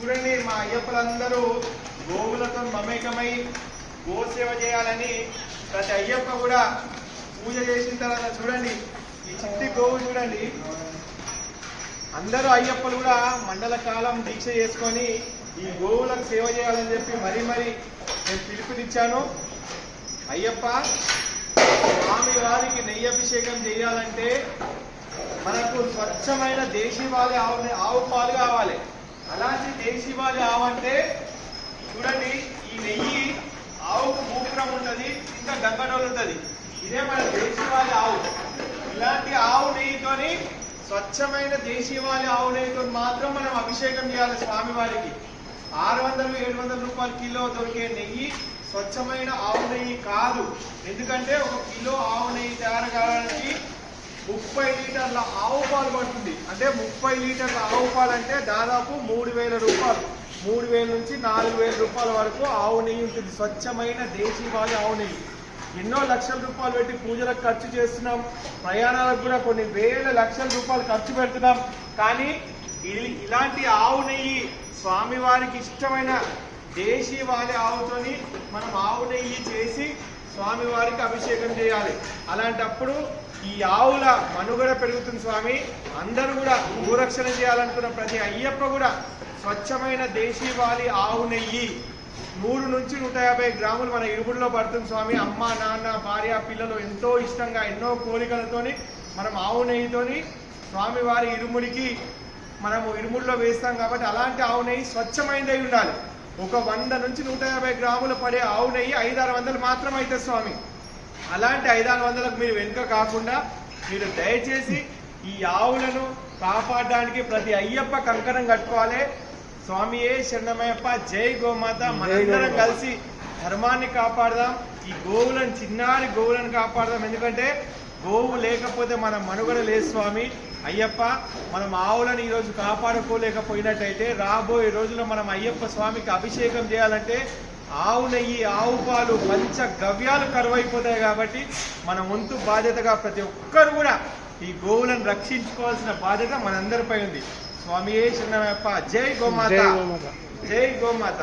చూడండి మా అయ్యప్పలందరూ గోవులతో మమేకమై గోసేవ చేయాలని ప్రతి అయ్యప్ప కూడా పూజ చేసిన తర్వాత చూడండి ఈ చిట్టి గోవు చూడండి. అందరూ అయ్యప్పలు కూడా మండల కాలం దీక్ష చేసుకొని ఈ గోవులకు సేవ చేయాలని చెప్పి మరీ మరీ నేను పిలుపునిచ్చాను. అయ్యప్ప స్వామి వారికి నెయ్యి అభిషేకం చేయాలంటే మనకు స్వచ్ఛమైన దేశీవాళి ఆవు ఆవు పాలు కావాలి. అలాంటి దేశీవాళి ఆవు అంటే చూడండి ఈ నెయ్యి ఆవుకు మూత్రం ఉంటుంది ఇంకా గంగడోలు ఉంటుంది. ఇదే మన దేశీవాళి ఆవు. ఇలాంటి ఆవు నెయ్యితోని స్వచ్ఛమైన దేశీవాళి ఆవు నెయ్యితో మాత్రం మనం అభిషేకం చేయాలి స్వామివారికి. ఆరు వందలు ఏడు వందల రూపాయల కిలో దొరికే నెయ్యి స్వచ్ఛమైన ఆవు నెయ్యి కాదు. ఎందుకంటే ఒక కిలో ఆవు నెయ్యి తయారు కావడానికి ముప్పై లీటర్ల ఆవు పాలు పడుతుంది. అంటే ముప్పై లీటర్ల ఆవు పాలు అంటే దాదాపు మూడు వేల రూపాయలు. మూడు వేల నుంచి నాలుగు వేల రూపాయల వరకు ఆవు నెయ్యి ఉంటుంది. స్వచ్ఛమైన దేశీవాళి ఆవు నెయ్యి. ఎన్నో లక్షల రూపాయలు పెట్టి పూజలకు ఖర్చు చేస్తున్నాం. ప్రయాణాలకు కూడా కొన్ని వేల లక్షల రూపాయలు ఖర్చు పెడుతున్నాం. కానీ ఇలాంటి ఆవు నెయ్యి స్వామివారికి ఇష్టమైన దేశీవాళి ఆవుతోని మనం ఆవు నెయ్యి చేసి స్వామివారికి అభిషేకం చేయాలి. అలాంటప్పుడు ఈ ఆవుల మనుగడ పెరుగుతుంది స్వామి. అందరూ కూడా గోరక్షణ చేయాలనుకున్న ప్రతి అయ్యప్ప కూడా స్వచ్ఛమైన దేశీవాళి ఆవు నెయ్యి. మూడు నుంచి నూట యాభై గ్రాములు మన ఇరుముడిలో పడుతుంది స్వామి. అమ్మ నాన్న భార్య పిల్లలు ఎంతో ఇష్టంగా ఎన్నో కోరికలతోని మనం ఆవు నెయ్యితోని స్వామివారి ఇరుముడికి మనము ఇరుముడిలో వేస్తాం కాబట్టి అలాంటి ఆవు నెయ్యి స్వచ్ఛమైనది ఉండాలి. ఒక వంద నుంచి నూట యాభై గ్రాములు పడే ఆవు నెయ్యి ఐదారు వందలు మాత్రం అయితే స్వామి. అలాంటి ఐదారు వందలకు మీరు వెనుక కాకుండా మీరు దయచేసి ఈ ఆవులను కాపాడడానికి ప్రతి అయ్యప్ప కంకణం కట్టుకోవాలి. స్వామియే శరణమయ్యప్ప జై గోమాత. మనందరం కలిసి ధర్మాన్ని కాపాడదాం. ఈ గోవులను చిన్నారి గోవులను కాపాడదాం. ఎందుకంటే గోవు లేకపోతే మన మనుగడ లేదు స్వామి. అయ్యప్ప మనం ఆవులను ఈరోజు కాపాడుకోలేకపోయినట్టయితే రాబోయే రోజుల్లో మనం అయ్యప్ప స్వామికి అభిషేకం చేయాలంటే ఆవు నెయ్యి ఆవు పాలు పంచ గవ్యాలు కరువైపోతాయి కాబట్టి మన వంతు బాధ్యతగా ప్రతి ఒక్కరు కూడా ఈ గోవులను రక్షించుకోవాల్సిన బాధ్యత మనందరిపై ఉంది. స్వామియే శరణమయ్యప్ప? జై గోమాత. జై గోమాత. జై గోమాత.